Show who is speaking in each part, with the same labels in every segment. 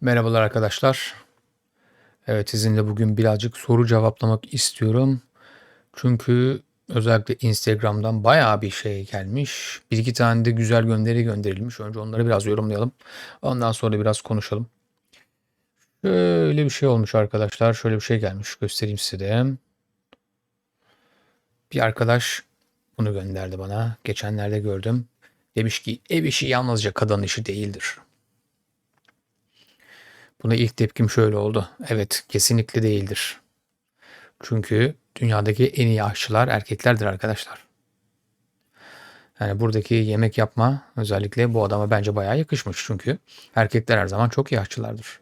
Speaker 1: Merhabalar arkadaşlar. Evet sizinle bugün birazcık soru cevaplamak istiyorum. Çünkü özellikle Instagram'dan bayağı bir şey gelmiş. Bir iki tane de güzel gönderi gönderilmiş. Önce onları biraz yorumlayalım. Ondan sonra biraz konuşalım. Şöyle bir şey olmuş arkadaşlar. Şöyle bir şey gelmiş. Göstereyim size de. Bir arkadaş bunu gönderdi bana. Geçenlerde gördüm. Demiş ki ev işi yalnızca kadın işi değildir. Buna ilk tepkim şöyle oldu. Evet, kesinlikle değildir. Çünkü dünyadaki en iyi aşçılar erkeklerdir arkadaşlar. Yani buradaki yemek yapma özellikle bu adama bence bayağı yakışmış. Çünkü erkekler her zaman çok iyi aşçılardır.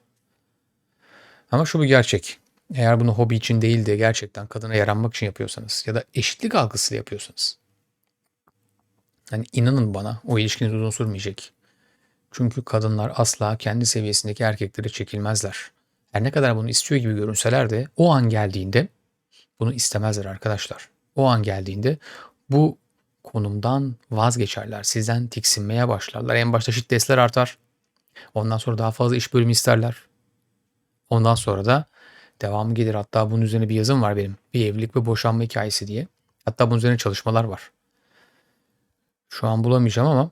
Speaker 1: Ama şu bir gerçek. Eğer bunu hobi için değil de gerçekten kadına yaranmak için yapıyorsanız ya da eşitlik algısıyla yapıyorsanız. Hani inanın bana o ilişkiniz uzun sürmeyecek. Çünkü kadınlar asla kendi seviyesindeki erkeklere çekilmezler. Her ne kadar bunu istiyor gibi görünseler de o an geldiğinde bunu istemezler arkadaşlar. O an geldiğinde bu konumdan vazgeçerler. Sizden tiksinmeye başlarlar. En başta şiddetler artar. Ondan sonra daha fazla iş bölümü isterler. Ondan sonra da devamı gelir. Hatta bunun üzerine bir yazım var benim. Bir evlilik ve boşanma hikayesi diye. Hatta bunun üzerine çalışmalar var. Şu an bulamayacağım ama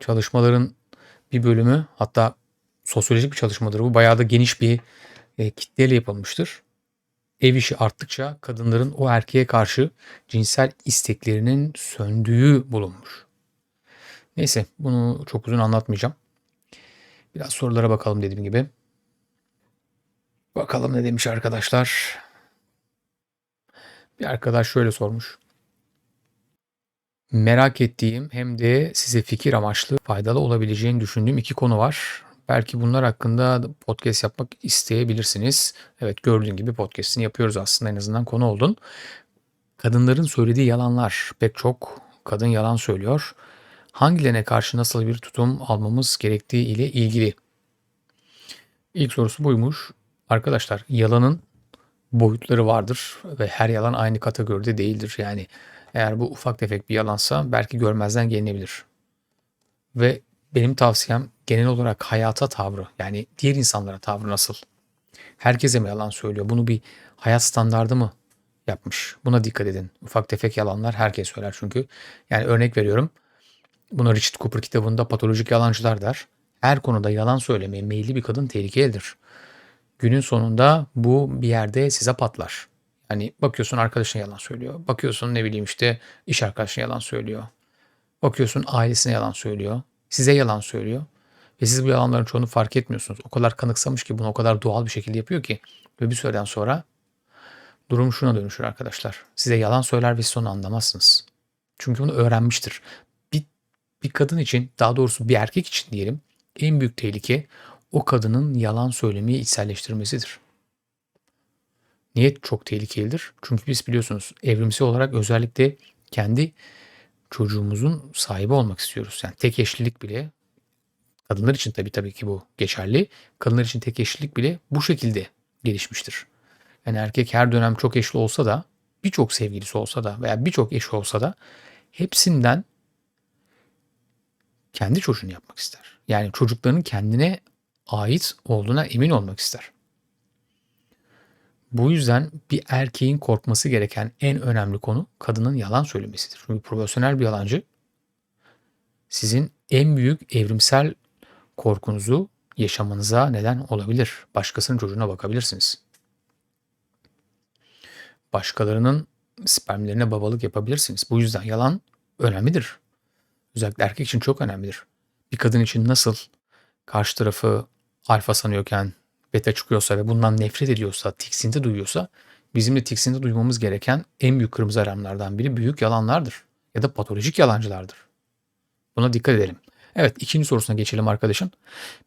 Speaker 1: çalışmaların bir bölümü hatta sosyolojik bir çalışmadır bu. Bayağı da geniş bir e, kitleyle yapılmıştır. Ev işi arttıkça kadınların o erkeğe karşı cinsel isteklerinin söndüğü bulunmuş. Neyse bunu çok uzun anlatmayacağım. Biraz sorulara bakalım dediğim gibi. Bakalım ne demiş arkadaşlar. Bir arkadaş şöyle sormuş. Merak ettiğim hem de size fikir amaçlı faydalı olabileceğini düşündüğüm iki konu var. Belki bunlar hakkında podcast yapmak isteyebilirsiniz. Evet gördüğün gibi podcast'ini yapıyoruz aslında en azından konu oldun. Kadınların söylediği yalanlar. Pek çok kadın yalan söylüyor. Hangilerine karşı nasıl bir tutum almamız gerektiği ile ilgili. İlk sorusu buymuş. Arkadaşlar yalanın boyutları vardır ve her yalan aynı kategoride değildir. Yani eğer bu ufak tefek bir yalansa belki görmezden gelinebilir. Ve benim tavsiyem genel olarak hayata tavrı yani diğer insanlara tavrı nasıl? Herkese mi yalan söylüyor? Bunu bir hayat standardı mı yapmış? Buna dikkat edin. Ufak tefek yalanlar herkes söyler çünkü. Yani örnek veriyorum. Buna Richard Cooper kitabında patolojik yalancılar der. Her konuda yalan söylemeye meyilli bir kadın tehlikelidir. Günün sonunda bu bir yerde size patlar. Hani bakıyorsun arkadaşına yalan söylüyor. Bakıyorsun ne bileyim işte iş arkadaşına yalan söylüyor. Bakıyorsun ailesine yalan söylüyor. Size yalan söylüyor. Ve siz bu yalanların çoğunu fark etmiyorsunuz. O kadar kanıksamış ki bunu o kadar doğal bir şekilde yapıyor ki. Ve bir süreden sonra durum şuna dönüşür arkadaşlar. Size yalan söyler ve siz onu anlamazsınız. Çünkü bunu öğrenmiştir. Bir, bir kadın için daha doğrusu bir erkek için diyelim en büyük tehlike o kadının yalan söylemeyi içselleştirmesidir. Niye çok tehlikelidir? Çünkü biz biliyorsunuz evrimsel olarak özellikle kendi çocuğumuzun sahibi olmak istiyoruz. Yani tek eşlilik bile kadınlar için tabii tabii ki bu geçerli. Kadınlar için tek eşlilik bile bu şekilde gelişmiştir. Yani erkek her dönem çok eşli olsa da birçok sevgilisi olsa da veya birçok eşi olsa da hepsinden kendi çocuğunu yapmak ister. Yani çocuklarının kendine ait olduğuna emin olmak ister. Bu yüzden bir erkeğin korkması gereken en önemli konu kadının yalan söylemesidir. Çünkü profesyonel bir yalancı sizin en büyük evrimsel korkunuzu yaşamanıza neden olabilir. Başkasının çocuğuna bakabilirsiniz. Başkalarının spermlerine babalık yapabilirsiniz. Bu yüzden yalan önemlidir. Özellikle erkek için çok önemlidir. Bir kadın için nasıl karşı tarafı alfa sanıyorken beta çıkıyorsa ve bundan nefret ediyorsa, tiksinti duyuyorsa bizim de tiksinti duymamız gereken en büyük kırmızı alarmlardan biri büyük yalanlardır ya da patolojik yalancılardır. Buna dikkat edelim. Evet ikinci sorusuna geçelim arkadaşın.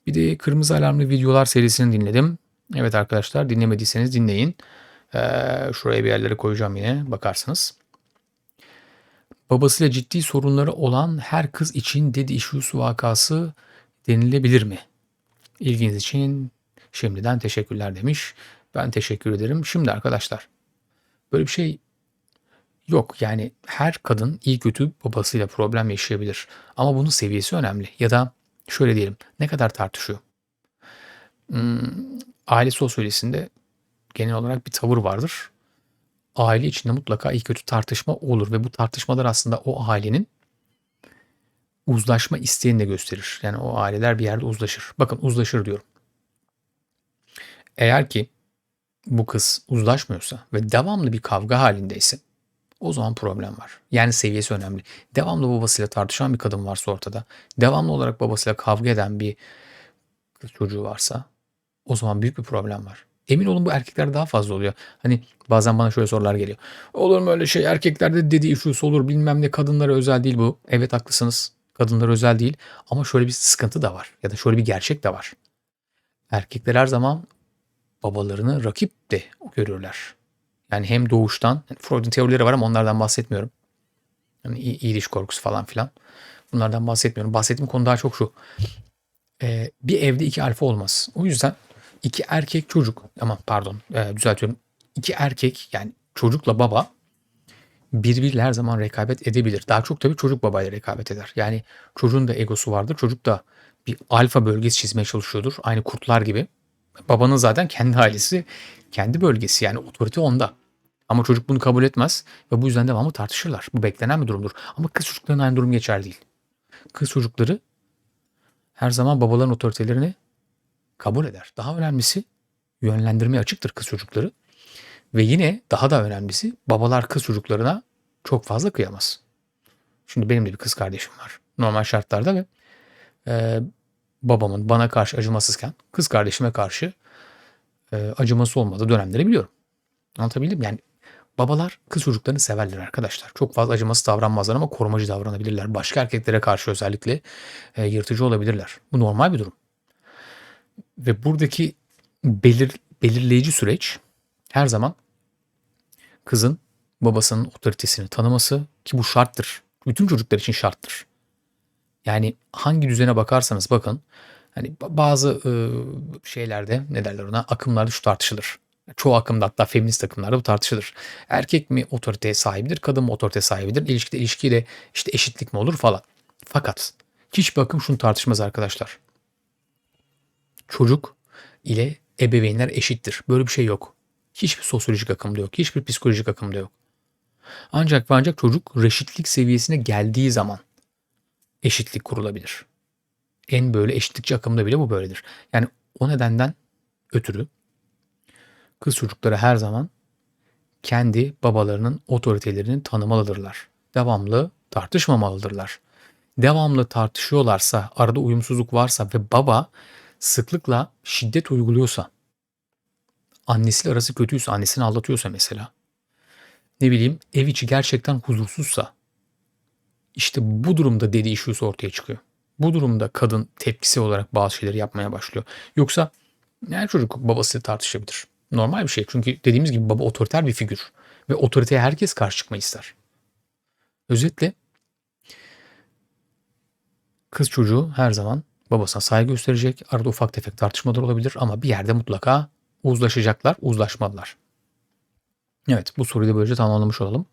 Speaker 1: Bir de kırmızı alarmlı videolar serisini dinledim. Evet arkadaşlar dinlemediyseniz dinleyin. Ee, şuraya bir yerlere koyacağım yine bakarsınız. Babasıyla ciddi sorunları olan her kız için dedi issues vakası denilebilir mi? İlginiz için Şimdiden teşekkürler demiş. Ben teşekkür ederim. Şimdi arkadaşlar böyle bir şey yok. Yani her kadın iyi kötü babasıyla problem yaşayabilir. Ama bunun seviyesi önemli. Ya da şöyle diyelim ne kadar tartışıyor? Imm, aile sosyolojisinde genel olarak bir tavır vardır. Aile içinde mutlaka iyi kötü tartışma olur ve bu tartışmalar aslında o ailenin uzlaşma isteğini de gösterir. Yani o aileler bir yerde uzlaşır. Bakın uzlaşır diyorum. Eğer ki bu kız uzlaşmıyorsa ve devamlı bir kavga halindeyse o zaman problem var. Yani seviyesi önemli. Devamlı babasıyla tartışan bir kadın varsa ortada, devamlı olarak babasıyla kavga eden bir kız çocuğu varsa o zaman büyük bir problem var. Emin olun bu erkekler daha fazla oluyor. Hani bazen bana şöyle sorular geliyor. Olur mu öyle şey? Erkeklerde dediği issues olur bilmem ne kadınlara özel değil bu. Evet haklısınız. Kadınlara özel değil. Ama şöyle bir sıkıntı da var. Ya da şöyle bir gerçek de var. Erkekler her zaman babalarını rakip de görürler. Yani hem doğuştan, Freud'un teorileri var ama onlardan bahsetmiyorum. Yani iyiliş korkusu falan filan. Bunlardan bahsetmiyorum. Bahsettiğim konu daha çok şu. Ee, bir evde iki alfa olmaz. O yüzden iki erkek çocuk ama pardon e, düzeltiyorum. İki erkek yani çocukla baba birbiriyle her zaman rekabet edebilir. Daha çok tabii çocuk babayla rekabet eder. Yani çocuğun da egosu vardır. Çocuk da bir alfa bölgesi çizmeye çalışıyordur. Aynı kurtlar gibi. Babanın zaten kendi ailesi, kendi bölgesi yani otorite onda. Ama çocuk bunu kabul etmez ve bu yüzden devamlı tartışırlar. Bu beklenen bir durumdur. Ama kız çocuklarının aynı durum geçer değil. Kız çocukları her zaman babaların otoritelerini kabul eder. Daha önemlisi yönlendirmeye açıktır kız çocukları. Ve yine daha da önemlisi babalar kız çocuklarına çok fazla kıyamaz. Şimdi benim de bir kız kardeşim var. Normal şartlarda ve e, babamın bana karşı acımasızken kız kardeşime karşı e, acıması olmadığı dönemleri biliyorum. Anlatabildim? Yani babalar kız çocuklarını severler arkadaşlar. Çok fazla acımasız davranmazlar ama korumacı davranabilirler. Başka erkeklere karşı özellikle e, yırtıcı olabilirler. Bu normal bir durum. Ve buradaki belir, belirleyici süreç her zaman kızın babasının otoritesini tanıması ki bu şarttır. Bütün çocuklar için şarttır. Yani hangi düzene bakarsanız bakın hani bazı şeylerde ne derler ona akımlarda şu tartışılır. Çoğu akımda hatta feminist akımlarda bu tartışılır. Erkek mi otoriteye sahibidir, kadın mı otorite sahibidir? İlişkide ilişkiyle işte eşitlik mi olur falan. Fakat hiçbir akım şunu tartışmaz arkadaşlar. Çocuk ile ebeveynler eşittir. Böyle bir şey yok. Hiçbir sosyolojik akımda yok. Hiçbir psikolojik akımda yok. Ancak ve ancak çocuk reşitlik seviyesine geldiği zaman eşitlik kurulabilir. En böyle eşitlikçi akımda bile bu böyledir. Yani o nedenden ötürü kız çocukları her zaman kendi babalarının otoritelerini tanımalıdırlar. Devamlı tartışmamalıdırlar. Devamlı tartışıyorlarsa, arada uyumsuzluk varsa ve baba sıklıkla şiddet uyguluyorsa, annesiyle arası kötüyse, annesini aldatıyorsa mesela, ne bileyim ev içi gerçekten huzursuzsa, işte bu durumda dediği issues ortaya çıkıyor. Bu durumda kadın tepkisi olarak bazı şeyleri yapmaya başlıyor. Yoksa her çocuk babasıyla tartışabilir. Normal bir şey. Çünkü dediğimiz gibi baba otoriter bir figür. Ve otoriteye herkes karşı çıkmayı ister. Özetle kız çocuğu her zaman babasına saygı gösterecek. Arada ufak tefek tartışmalar olabilir ama bir yerde mutlaka uzlaşacaklar, uzlaşmalılar. Evet bu soruyu da böylece tamamlamış olalım.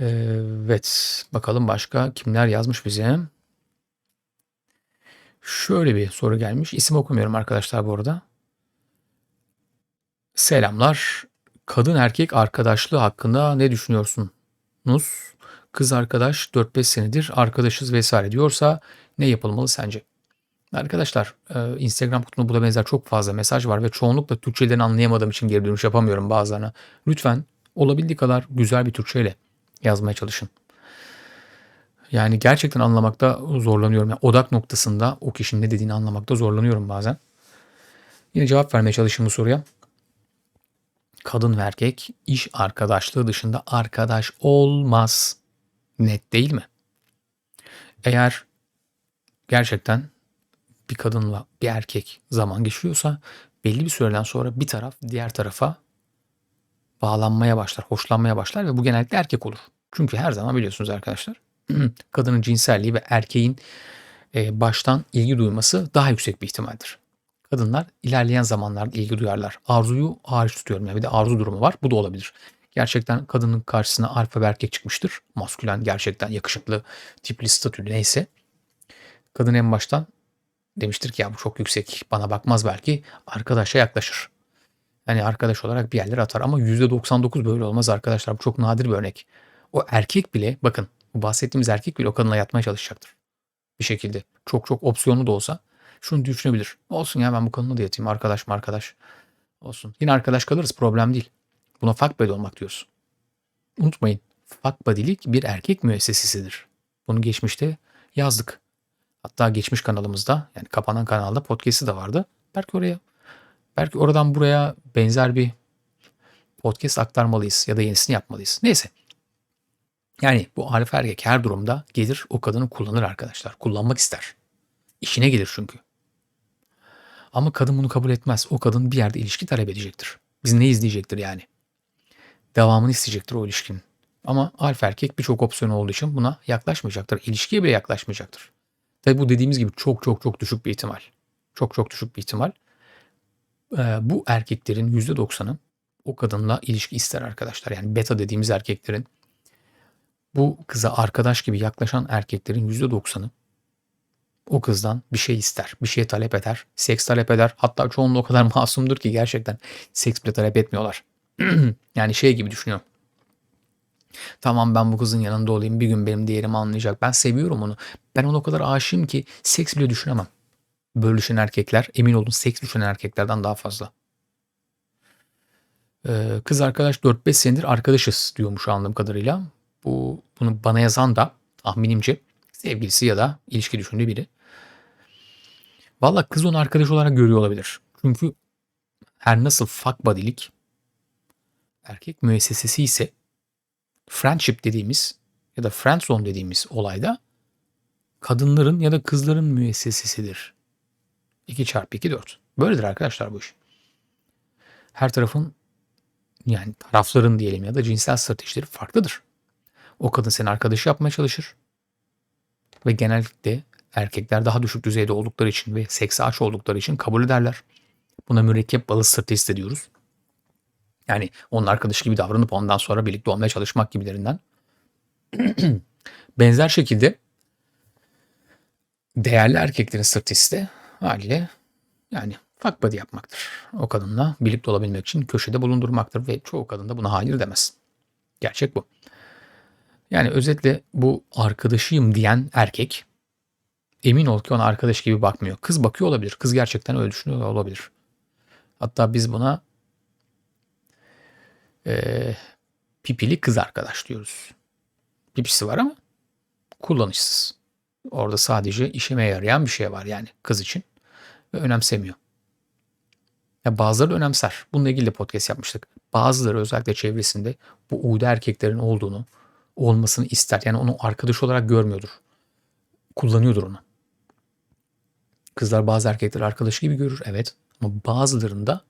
Speaker 1: Evet bakalım başka kimler yazmış bize. Şöyle bir soru gelmiş. İsim okumuyorum arkadaşlar bu arada. Selamlar. Kadın erkek arkadaşlığı hakkında ne düşünüyorsunuz? Kız arkadaş 4-5 senedir arkadaşız vesaire diyorsa ne yapılmalı sence? Arkadaşlar e, Instagram kutumda buna benzer çok fazla mesaj var ve çoğunlukla Türkçeden anlayamadığım için geri dönüş yapamıyorum bazılarına. Lütfen olabildiği kadar güzel bir Türkçeyle yazmaya çalışın. Yani gerçekten anlamakta zorlanıyorum. Yani odak noktasında o kişinin ne dediğini anlamakta zorlanıyorum bazen. Yine cevap vermeye çalışayım bu soruya. Kadın ve erkek iş arkadaşlığı dışında arkadaş olmaz. Net değil mi? Eğer gerçekten bir kadınla bir erkek zaman geçiriyorsa belli bir süreden sonra bir taraf diğer tarafa bağlanmaya başlar, hoşlanmaya başlar ve bu genellikle erkek olur. Çünkü her zaman biliyorsunuz arkadaşlar kadının cinselliği ve erkeğin e, baştan ilgi duyması daha yüksek bir ihtimaldir. Kadınlar ilerleyen zamanlarda ilgi duyarlar. Arzuyu hariç tutuyorum. Yani bir de arzu durumu var. Bu da olabilir. Gerçekten kadının karşısına alfa bir erkek çıkmıştır. Maskülen gerçekten yakışıklı, tipli, statülü neyse. Kadın en baştan demiştir ki ya bu çok yüksek bana bakmaz belki arkadaşa yaklaşır. Hani arkadaş olarak bir yerlere atar ama %99 böyle olmaz arkadaşlar. Bu çok nadir bir örnek. O erkek bile bakın bu bahsettiğimiz erkek bile o kadınla yatmaya çalışacaktır. Bir şekilde. Çok çok opsiyonlu da olsa şunu düşünebilir. Olsun ya ben bu kadınla da yatayım arkadaş mı arkadaş. Olsun. Yine arkadaş kalırız problem değil. Buna fuck buddy olmak diyoruz. Unutmayın fuck buddy'lik bir erkek müessesesidir. Bunu geçmişte yazdık. Hatta geçmiş kanalımızda yani kapanan kanalda podcast'i de vardı. Belki oraya belki oradan buraya benzer bir podcast aktarmalıyız ya da yenisini yapmalıyız. Neyse. Yani bu alfa erkek her durumda gelir o kadını kullanır arkadaşlar. Kullanmak ister. İşine gelir çünkü. Ama kadın bunu kabul etmez. O kadın bir yerde ilişki talep edecektir. Biz ne izleyecektir yani? Devamını isteyecektir o ilişkinin. Ama alfa erkek birçok opsiyon olduğu için buna yaklaşmayacaktır. İlişkiye bile yaklaşmayacaktır. Tabi bu dediğimiz gibi çok çok çok düşük bir ihtimal. Çok çok düşük bir ihtimal. Ee, bu erkeklerin %90'ı o kadınla ilişki ister arkadaşlar. Yani beta dediğimiz erkeklerin bu kıza arkadaş gibi yaklaşan erkeklerin %90'ı o kızdan bir şey ister, bir şey talep eder, seks talep eder. Hatta çoğunluğu o kadar masumdur ki gerçekten seks bile talep etmiyorlar. yani şey gibi düşünüyorum. Tamam ben bu kızın yanında olayım bir gün benim değerimi anlayacak. Ben seviyorum onu. Ben ona o kadar aşığım ki seks bile düşünemem. Böyle düşünen erkekler emin olun seks düşünen erkeklerden daha fazla. Ee, kız arkadaş 4-5 senedir arkadaşız diyormuş anladığım kadarıyla. Bu bunu bana yazan da tahminimce sevgilisi ya da ilişki düşündüğü biri. Valla kız onu arkadaş olarak görüyor olabilir. Çünkü her nasıl fuck body'lik erkek müessesesi ise friendship dediğimiz ya da friend zone dediğimiz olayda kadınların ya da kızların müessesesidir. 2 çarpı 2 4. Böyledir arkadaşlar bu iş. Her tarafın yani tarafların diyelim ya da cinsel stratejileri farklıdır. O kadın seni arkadaşı yapmaya çalışır. Ve genellikle erkekler daha düşük düzeyde oldukları için ve sekse aç oldukları için kabul ederler. Buna mürekkep balı stratejisi diyoruz. Yani onun arkadaşı gibi davranıp ondan sonra birlikte olmaya çalışmak gibilerinden. Benzer şekilde değerli erkeklerin stratejisi de haliyle yani fuck buddy yapmaktır. O kadınla birlikte olabilmek için köşede bulundurmaktır ve çoğu kadın da buna hayır demez. Gerçek bu. Yani özetle bu arkadaşıyım diyen erkek emin ol ki ona arkadaş gibi bakmıyor. Kız bakıyor olabilir. Kız gerçekten öyle düşünüyor olabilir. Hatta biz buna e, pipili kız arkadaş diyoruz. Pipisi var ama kullanışsız. Orada sadece işime yarayan bir şey var yani kız için ve önemsemiyor. Ya bazıları önemser. Bununla ilgili de podcast yapmıştık. Bazıları özellikle çevresinde bu uydu erkeklerin olduğunu, olmasını ister. Yani onu arkadaş olarak görmüyordur. Kullanıyordur onu. Kızlar bazı erkekler arkadaş gibi görür evet. Ama bazılarında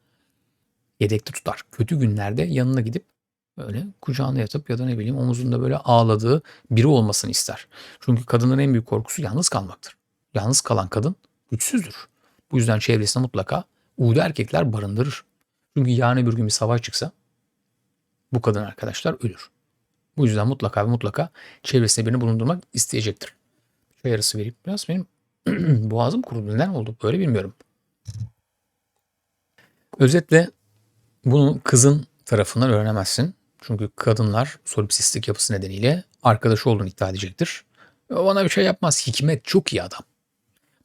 Speaker 1: yedekte tutar. Kötü günlerde yanına gidip böyle kucağına yatıp ya da ne bileyim omuzunda böyle ağladığı biri olmasını ister. Çünkü kadının en büyük korkusu yalnız kalmaktır. Yalnız kalan kadın güçsüzdür. Bu yüzden çevresinde mutlaka uydu erkekler barındırır. Çünkü yarın bir gün bir savaş çıksa bu kadın arkadaşlar ölür. Bu yüzden mutlaka ve mutlaka çevresinde birini bulundurmak isteyecektir. Çay arası vereyim. Biraz benim boğazım kurudu. Neden oldu? Böyle bilmiyorum. Özetle bunu kızın tarafından öğrenemezsin. Çünkü kadınlar solipsistik yapısı nedeniyle arkadaşı olduğunu iddia edecektir. Bana bir şey yapmaz. Hikmet çok iyi adam.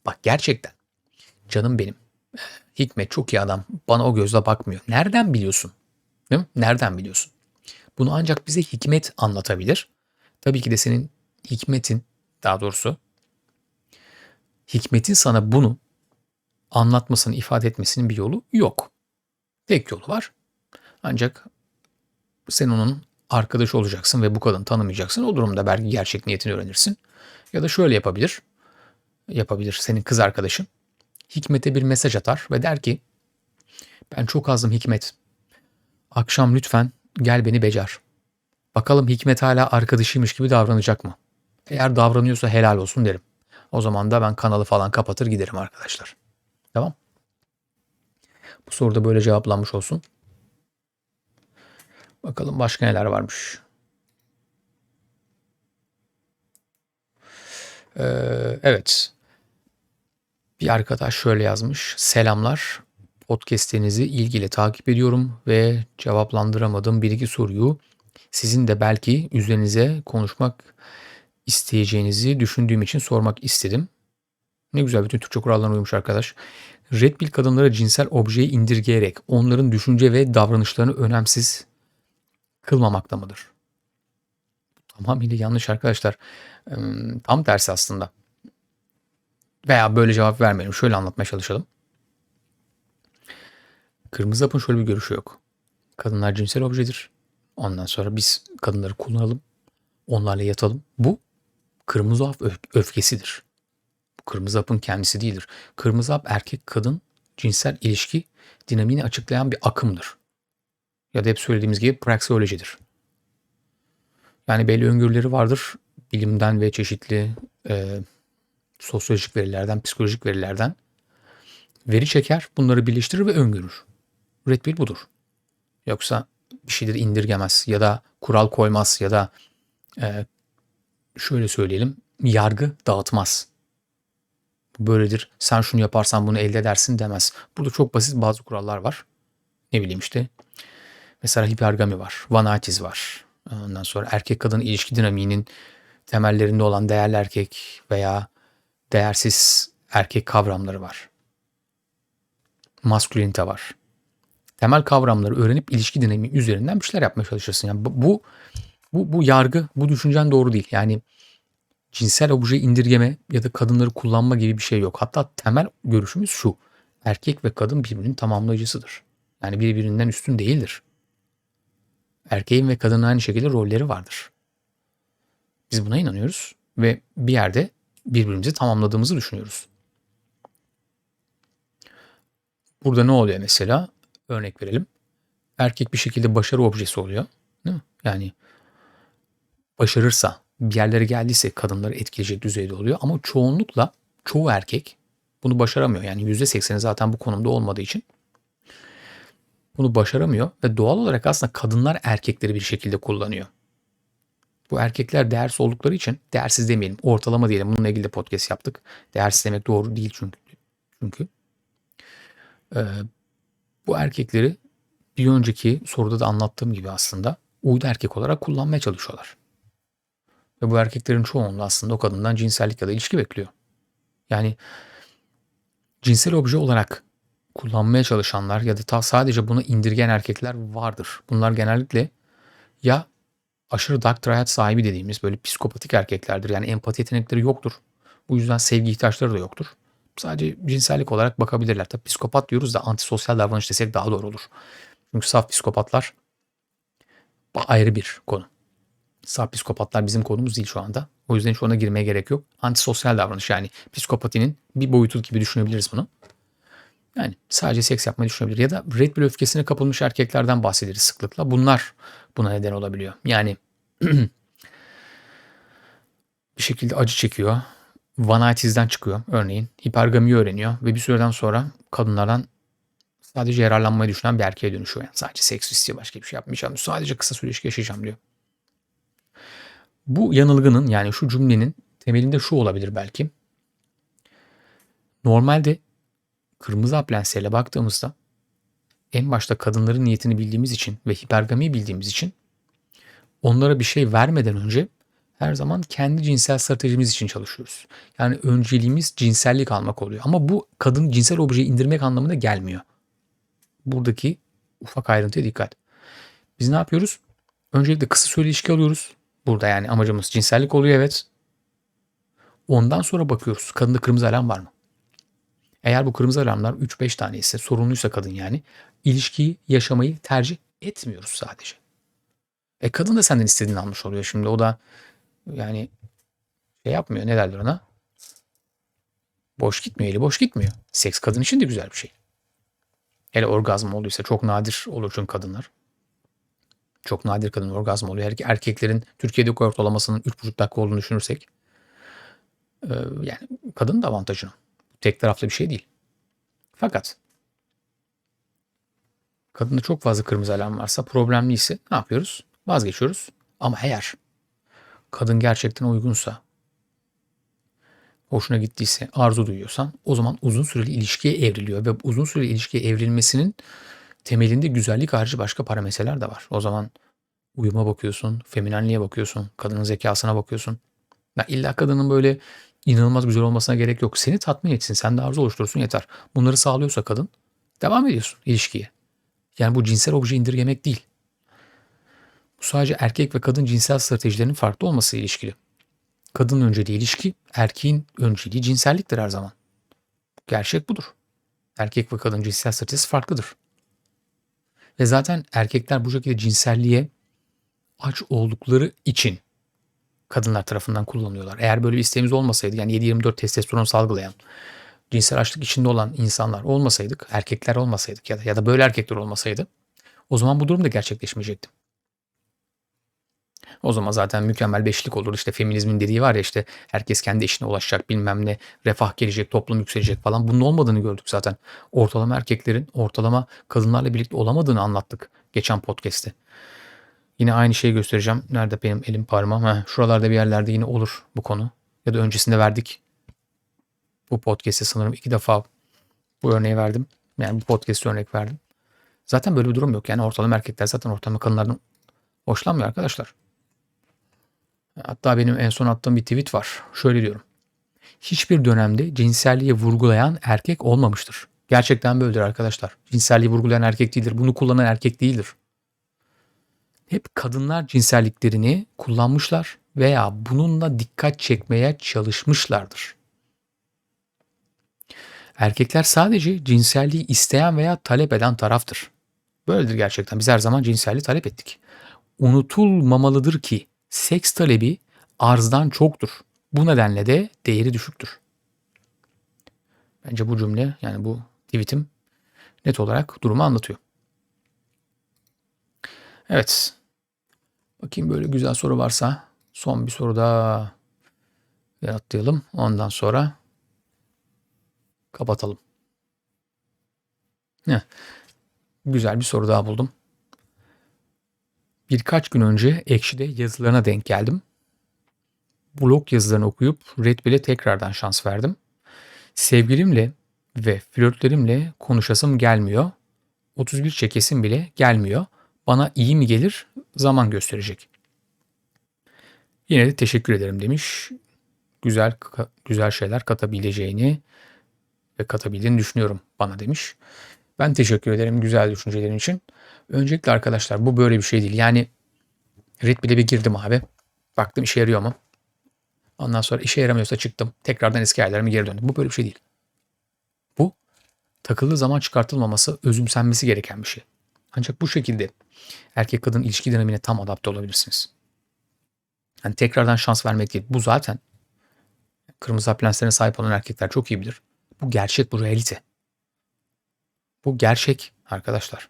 Speaker 1: Bak gerçekten. Canım benim. Hikmet çok iyi adam. Bana o gözle bakmıyor. Nereden biliyorsun? Değil mi? Nereden biliyorsun? Bunu ancak bize hikmet anlatabilir. Tabii ki de senin hikmetin daha doğrusu hikmetin sana bunu anlatmasını, ifade etmesinin bir yolu yok. Tek yolu var. Ancak sen onun arkadaş olacaksın ve bu kadını tanımayacaksın. O durumda belki gerçek niyetini öğrenirsin. Ya da şöyle yapabilir. Yapabilir senin kız arkadaşın. Hikmet'e bir mesaj atar ve der ki ben çok azım Hikmet. Akşam lütfen gel beni becer. Bakalım Hikmet hala arkadaşıymış gibi davranacak mı? Eğer davranıyorsa helal olsun derim. O zaman da ben kanalı falan kapatır giderim arkadaşlar. Tamam. Bu soruda böyle cevaplanmış olsun. Bakalım başka neler varmış. Ee, evet. Bir arkadaş şöyle yazmış. Selamlar. Podcast'inizi ilgiyle takip ediyorum ve cevaplandıramadığım bir iki soruyu sizin de belki üzerinize konuşmak isteyeceğinizi düşündüğüm için sormak istedim. Ne güzel bütün Türkçe kurallarına uymuş arkadaş. Red Pill kadınlara cinsel objeyi indirgeyerek onların düşünce ve davranışlarını önemsiz kılmamakta mıdır? Tamamıyla yanlış arkadaşlar. Tam tersi aslında. Veya böyle cevap vermeyelim. Şöyle anlatmaya çalışalım. Kırmızı hapın şöyle bir görüşü yok. Kadınlar cinsel objedir. Ondan sonra biz kadınları kullanalım. Onlarla yatalım. Bu kırmızı hap öfkesidir. Kırmızı hapın kendisi değildir. Kırmızı hap erkek kadın cinsel ilişki dinamiğini açıklayan bir akımdır. Ya da hep söylediğimiz gibi praksiyolojidir. Yani belli öngörüleri vardır. Bilimden ve çeşitli e, sosyolojik verilerden, psikolojik verilerden veri çeker, bunları birleştirir ve öngörür. Red Pill budur. Yoksa bir şeyleri indirgemez ya da kural koymaz ya da e, şöyle söyleyelim yargı dağıtmaz. Böyledir. Sen şunu yaparsan bunu elde edersin demez. Burada çok basit bazı kurallar var. Ne bileyim işte. Mesela hipergami var. Vanatiz var. Ondan sonra erkek kadın ilişki dinamiğinin temellerinde olan değerli erkek veya değersiz erkek kavramları var. Maskülinite var. Temel kavramları öğrenip ilişki dinamiği üzerinden bir şeyler yapmaya çalışırsın. Yani bu bu bu yargı, bu düşüncen doğru değil. Yani cinsel obje indirgeme ya da kadınları kullanma gibi bir şey yok. Hatta temel görüşümüz şu. Erkek ve kadın birbirinin tamamlayıcısıdır. Yani birbirinden üstün değildir. Erkeğin ve kadının aynı şekilde rolleri vardır. Biz buna inanıyoruz ve bir yerde birbirimizi tamamladığımızı düşünüyoruz. Burada ne oluyor mesela? Örnek verelim. Erkek bir şekilde başarı objesi oluyor. Değil mi? Yani başarırsa, bir yerlere geldiyse kadınları etkileyecek düzeyde oluyor. Ama çoğunlukla çoğu erkek bunu başaramıyor. Yani %80'i zaten bu konumda olmadığı için bunu başaramıyor ve doğal olarak aslında kadınlar erkekleri bir şekilde kullanıyor. Bu erkekler değersiz oldukları için değersiz demeyelim. Ortalama diyelim. Bununla ilgili de podcast yaptık. Değersiz demek doğru değil çünkü. Çünkü ee, bu erkekleri bir önceki soruda da anlattığım gibi aslında uydu erkek olarak kullanmaya çalışıyorlar. Ve bu erkeklerin çoğunluğu aslında o kadından cinsellik ya da ilişki bekliyor. Yani cinsel obje olarak kullanmaya çalışanlar ya da ta sadece bunu indirgen erkekler vardır. Bunlar genellikle ya aşırı dark triad sahibi dediğimiz böyle psikopatik erkeklerdir. Yani empati yetenekleri yoktur. Bu yüzden sevgi ihtiyaçları da yoktur. Sadece cinsellik olarak bakabilirler. Tabii psikopat diyoruz da antisosyal davranış desek daha doğru olur. Çünkü saf psikopatlar ayrı bir konu. Saf psikopatlar bizim konumuz değil şu anda. O yüzden hiç ona girmeye gerek yok. Antisosyal davranış yani psikopatinin bir boyutu gibi düşünebiliriz bunu. Yani sadece seks yapmayı düşünebilir. Ya da Red Bull öfkesine kapılmış erkeklerden bahsederiz sıklıkla. Bunlar buna neden olabiliyor. Yani bir şekilde acı çekiyor. Vanatiz'den çıkıyor örneğin. Hipergamiyi öğreniyor ve bir süreden sonra kadınlardan sadece yararlanmayı düşünen bir erkeğe dönüşüyor. Yani sadece seks istiyor başka bir şey yapmayacağım. Sadece kısa süre ilişki yaşayacağım diyor. Bu yanılgının yani şu cümlenin temelinde şu olabilir belki. Normalde kırmızı hap lensiyle baktığımızda en başta kadınların niyetini bildiğimiz için ve hipergamiyi bildiğimiz için onlara bir şey vermeden önce her zaman kendi cinsel stratejimiz için çalışıyoruz. Yani önceliğimiz cinsellik almak oluyor. Ama bu kadın cinsel objeyi indirmek anlamına gelmiyor. Buradaki ufak ayrıntıya dikkat. Biz ne yapıyoruz? Öncelikle kısa süreli ilişki alıyoruz. Burada yani amacımız cinsellik oluyor evet. Ondan sonra bakıyoruz kadında kırmızı alarm var mı? Eğer bu kırmızı alarmlar 3-5 tane ise sorunluysa kadın yani ilişkiyi yaşamayı tercih etmiyoruz sadece. E kadın da senden istediğini almış oluyor şimdi. O da yani şey yapmıyor. Ne derler ona? Boş gitmiyor. Eli boş gitmiyor. Seks kadın için de güzel bir şey. Hele orgazm olduysa çok nadir olur çünkü kadınlar. Çok nadir kadın orgazm oluyor. Erkeklerin Türkiye'deki ortalamasının 3,5 dakika olduğunu düşünürsek yani kadın da avantajını. Tek taraflı bir şey değil. Fakat kadında çok fazla kırmızı alarm varsa problemliyse ne yapıyoruz? Vazgeçiyoruz. Ama eğer kadın gerçekten uygunsa hoşuna gittiyse, arzu duyuyorsan o zaman uzun süreli ilişkiye evriliyor ve uzun süreli ilişkiye evrilmesinin temelinde güzellik harici başka parametreler de var. O zaman uyuma bakıyorsun, feminenliğe bakıyorsun, kadının zekasına bakıyorsun. Ya illa kadının böyle inanılmaz güzel olmasına gerek yok. Seni tatmin etsin, sen de arzu oluşturursun yeter. Bunları sağlıyorsa kadın devam ediyorsun ilişkiye. Yani bu cinsel obje indirgemek değil. Sadece erkek ve kadın cinsel stratejilerinin farklı olması ilişkili. Kadın önceliği ilişki, erkeğin önceliği cinselliktir her zaman. Gerçek budur. Erkek ve kadın cinsel stratejisi farklıdır. Ve zaten erkekler bu şekilde cinselliğe aç oldukları için kadınlar tarafından kullanıyorlar. Eğer böyle bir isteğimiz olmasaydı yani 7-24 testosteron salgılayan, cinsel açlık içinde olan insanlar olmasaydık, erkekler olmasaydık ya da ya da böyle erkekler olmasaydı o zaman bu durum da gerçekleşmeyecekti. O zaman zaten mükemmel beşlik olur. İşte feminizmin dediği var ya işte herkes kendi işine ulaşacak bilmem ne refah gelecek toplum yükselecek falan. Bunun olmadığını gördük zaten. Ortalama erkeklerin ortalama kadınlarla birlikte olamadığını anlattık geçen podcast'te. Yine aynı şeyi göstereceğim. Nerede benim elim parmağım? Heh, şuralarda bir yerlerde yine olur bu konu. Ya da öncesinde verdik. Bu podcast'te sanırım iki defa bu örneği verdim. Yani bu podcast'te örnek verdim. Zaten böyle bir durum yok. Yani ortalama erkekler zaten ortalama kadınlardan hoşlanmıyor arkadaşlar. Hatta benim en son attığım bir tweet var. Şöyle diyorum. Hiçbir dönemde cinselliği vurgulayan erkek olmamıştır. Gerçekten böyledir arkadaşlar. Cinselliği vurgulayan erkek değildir. Bunu kullanan erkek değildir. Hep kadınlar cinselliklerini kullanmışlar veya bununla dikkat çekmeye çalışmışlardır. Erkekler sadece cinselliği isteyen veya talep eden taraftır. Böyledir gerçekten. Biz her zaman cinselliği talep ettik. Unutulmamalıdır ki seks talebi arzdan çoktur. Bu nedenle de değeri düşüktür. Bence bu cümle yani bu tweetim net olarak durumu anlatıyor. Evet. Bakayım böyle güzel soru varsa son bir soru daha atlayalım. Ondan sonra kapatalım. Heh. Güzel bir soru daha buldum. Birkaç gün önce Ekşi'de yazılarına denk geldim. Blog yazılarını okuyup Red Bull'e tekrardan şans verdim. Sevgilimle ve flörtlerimle konuşasım gelmiyor. 31 çekesim bile gelmiyor. Bana iyi mi gelir? Zaman gösterecek. Yine de teşekkür ederim demiş. Güzel güzel şeyler katabileceğini ve katabildiğini düşünüyorum bana demiş. Ben teşekkür ederim güzel düşüncelerin için. Öncelikle arkadaşlar bu böyle bir şey değil. Yani Red bile bir girdim abi. Baktım işe yarıyor mu? Ondan sonra işe yaramıyorsa çıktım. Tekrardan eski hayallerime geri döndüm. Bu böyle bir şey değil. Bu takıldığı zaman çıkartılmaması, özümsenmesi gereken bir şey. Ancak bu şekilde erkek kadın ilişki dinamine tam adapte olabilirsiniz. Yani tekrardan şans vermek değil. Bu zaten kırmızı prenslerine sahip olan erkekler çok iyi bilir. Bu gerçek, bu realite. Bu gerçek arkadaşlar.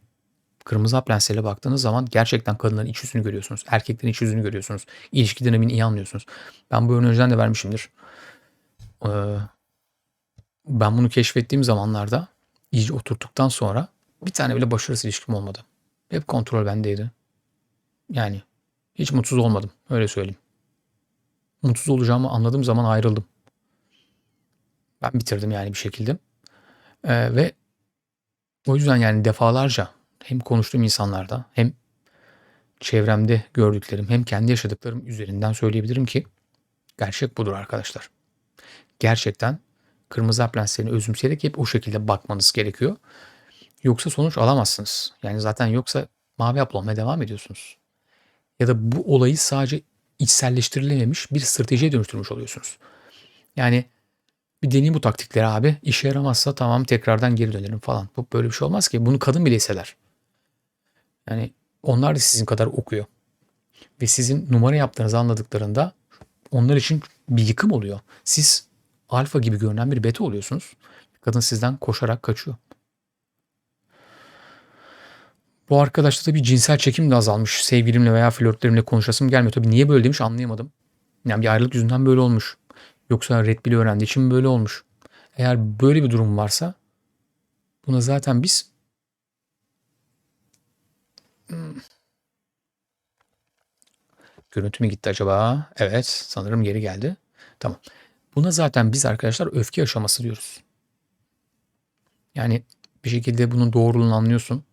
Speaker 1: Kırmızı hap lensiyle baktığınız zaman gerçekten kadınların iç yüzünü görüyorsunuz. Erkeklerin iç yüzünü görüyorsunuz. İlişki dinamini iyi anlıyorsunuz. Ben bu örneği önceden de vermişimdir. Ee, ben bunu keşfettiğim zamanlarda iyice oturttuktan sonra bir tane bile başarısız ilişkim olmadı. Hep kontrol bendeydi. Yani hiç mutsuz olmadım. Öyle söyleyeyim. Mutsuz olacağımı anladığım zaman ayrıldım. Ben bitirdim yani bir şekilde. Ee, ve o yüzden yani defalarca hem konuştuğum insanlarda hem çevremde gördüklerim hem kendi yaşadıklarım üzerinden söyleyebilirim ki gerçek budur arkadaşlar. Gerçekten kırmızı aplaslerini özümseyerek hep o şekilde bakmanız gerekiyor. Yoksa sonuç alamazsınız. Yani zaten yoksa mavi apla olmaya devam ediyorsunuz. Ya da bu olayı sadece içselleştirilememiş bir stratejiye dönüştürmüş oluyorsunuz. Yani bir deneyim bu taktikleri abi. İşe yaramazsa tamam tekrardan geri dönerim falan. Bu böyle bir şey olmaz ki. Bunu kadın bile hisseder. Yani onlar da sizin kadar okuyor. Ve sizin numara yaptığınızı anladıklarında onlar için bir yıkım oluyor. Siz alfa gibi görünen bir beta oluyorsunuz. Kadın sizden koşarak kaçıyor. Bu arkadaşta da bir cinsel çekim de azalmış. Sevgilimle veya flörtlerimle konuşasım gelmiyor. Tabii niye böyle demiş anlayamadım. Yani bir ayrılık yüzünden böyle olmuş. Yoksa Red Bull'i öğrendiği için böyle olmuş? Eğer böyle bir durum varsa buna zaten biz. Görüntü mü gitti acaba? Evet sanırım geri geldi. Tamam. Buna zaten biz arkadaşlar öfke aşaması diyoruz. Yani bir şekilde bunun doğruluğunu anlıyorsun.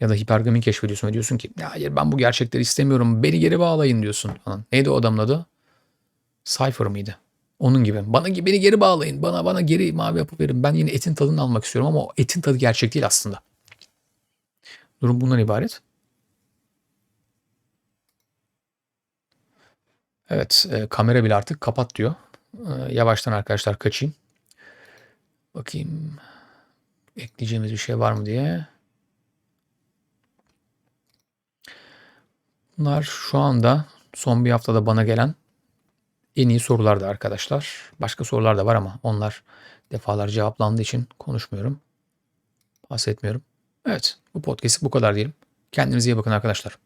Speaker 1: Ya da hipergami keşfediyorsun ve diyorsun ki hayır ben bu gerçekleri istemiyorum beni geri bağlayın diyorsun falan. Neydi o adamın adı? Cypher mıydı? Onun gibi. Bana beni geri bağlayın. Bana bana geri mavi yapıp verin. Ben yine etin tadını almak istiyorum ama o etin tadı gerçek değil aslında. Durum bundan ibaret. Evet, e, kamera bile artık kapat diyor. E, yavaştan arkadaşlar kaçayım. Bakayım ekleyeceğimiz bir şey var mı diye. Bunlar şu anda son bir haftada bana gelen en iyi sorulardı arkadaşlar. Başka sorular da var ama onlar defalar cevaplandığı için konuşmuyorum. Bahsetmiyorum. Evet bu podcast bu kadar diyelim. Kendinize iyi bakın arkadaşlar.